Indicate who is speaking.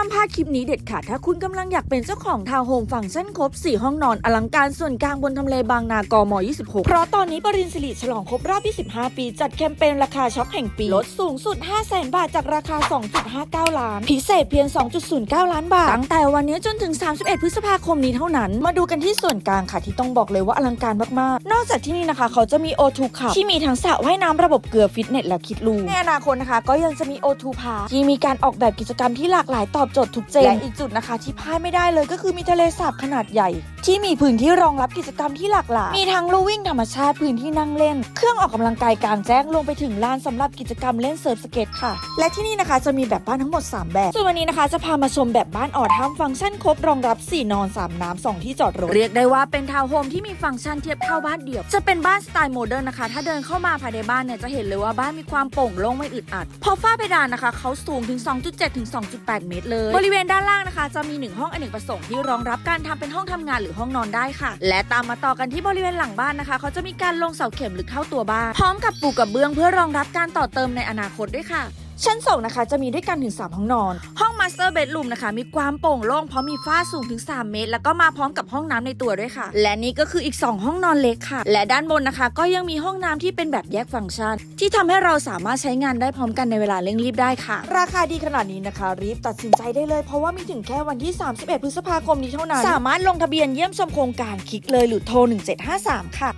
Speaker 1: ามพลาดคลิปนี้เด็ดขาดถ้าคุณกำลังอยากเป็นเจ้าของทาวน์โฮมฟังก์ชันครบ 4 ห้องนอนอลังการส่วนกลางบนทำเลบางนากม 26 เพราะตอนนี้ปริญสิริฉลองครบรอบ 25 ปี จัดแคมเปญราคาช็อปแห่งปี ลดสูงสุด 500,000 บาทจากราคา 2.59 ล้าน พิเศษเพียง 2.09 ล้านบาท ตั้งแต่วันนี้จนถึง 31 พฤษภาคมนี้เท่านั้น มาดูกันที่ส่วนกลางค่ะที่ต้องบอกเลยว่าอลังการมากๆ นอกจากที่นี่นะคะ เขาจะมี O2 Club ที่มีทั้งสระว่ายน้ำระบบเกลือฟิตเนสและคิดลูในอนาคตนะคะ ก็ยังจะมี O2 Park ที่มีการออกแบบกิจกรรมที่หลากหลายตอบโจทย์ทุกเจนและอีกจุดนะคะ ที่พลาดไม่ได้เลยก็คือมีทะเลสาบขนาดใหญ่ ที่มีพื้นที่รองรับกิจกรรมที่หลากหลาย มีทั้งลู่วิ่งธรรมชาติพื้นที่นั่งเล่น เครื่องออกกำลังกายกลางแจ้งรวมไปถึงลานสำหรับกิจกรรมเล่นเซิร์ฟสเก็ตค่ะ และที่นี่นะคะจะมีแบบบ้านทั้งหมด 3 แบบ ส่วนวันนี้นะคะจะพามาชมแบบบ้านออทัมฟังก์ชันครบรองรับ 4 นอน 3 น้ำ2ที่จอดรถเรียกได้ว่าเป็นทาวน์โฮมที่มีฟังก์ชันเทียบเท่าบ้านเดี่ยว จะเป็นบ้านสไตล์โมเดิร์นนะคะ ถ้าเดินเข้ามาภายในบ้านเนี่ยจะเห็นเลยว่าบ้านมีความโปร่งโล่งไม่อึดอัดเพอฝ้าเพดานนะคะเขาสูงถึง 2.7 ถึง 2.8 เมตรเลยบริเวณด้านล่างนะคะ จะมี1ห้องอเนกประสงค์ที่รองรับการทำเป็นห้องทำงานหรือห้องนอนได้ค่ะ และตามมาต่อกันที่บริเวณหลังบ้านนะคะ เขาจะมีการลงเสาเข็มลึกเข้าตัวบ้าน พร้อมกับปูกระเบื้องเพื่อรองรับการต่อเติมในอนาคตด้วยค่ะ ชั้นสองนะคะจะมีด้วยกันถึง 3 ห้องนอน ห้องมาสเตอร์เบดรูมนะคะ มีความโปร่งโล่งเพราะมีฝ้าสูงถึง 3 เมตร แล้วก็มาพร้อมกับห้องน้ำในตัวด้วยค่ะ และนี่ก็คืออีก 2 ห้องนอนเล็กค่ะ และด้านบนนะคะ ก็ยังมีห้องน้ำที่เป็นแบบแยกฟังก์ชัน ที่ทำให้เราสามารถใช้งานได้พร้อมกันในเวลาเร่งรีบได้ค่ะ ราคาดีขนาดนี้นะคะ รีบตัดสินใจได้เลย เพราะว่ามีถึงแค่วันที่ 31 พฤษภาคมนี้เท่านั้น สามารถลงทะเบียนเยี่ยมชมโครงการคลิกเลยหรือโทร 1753 ค่ะ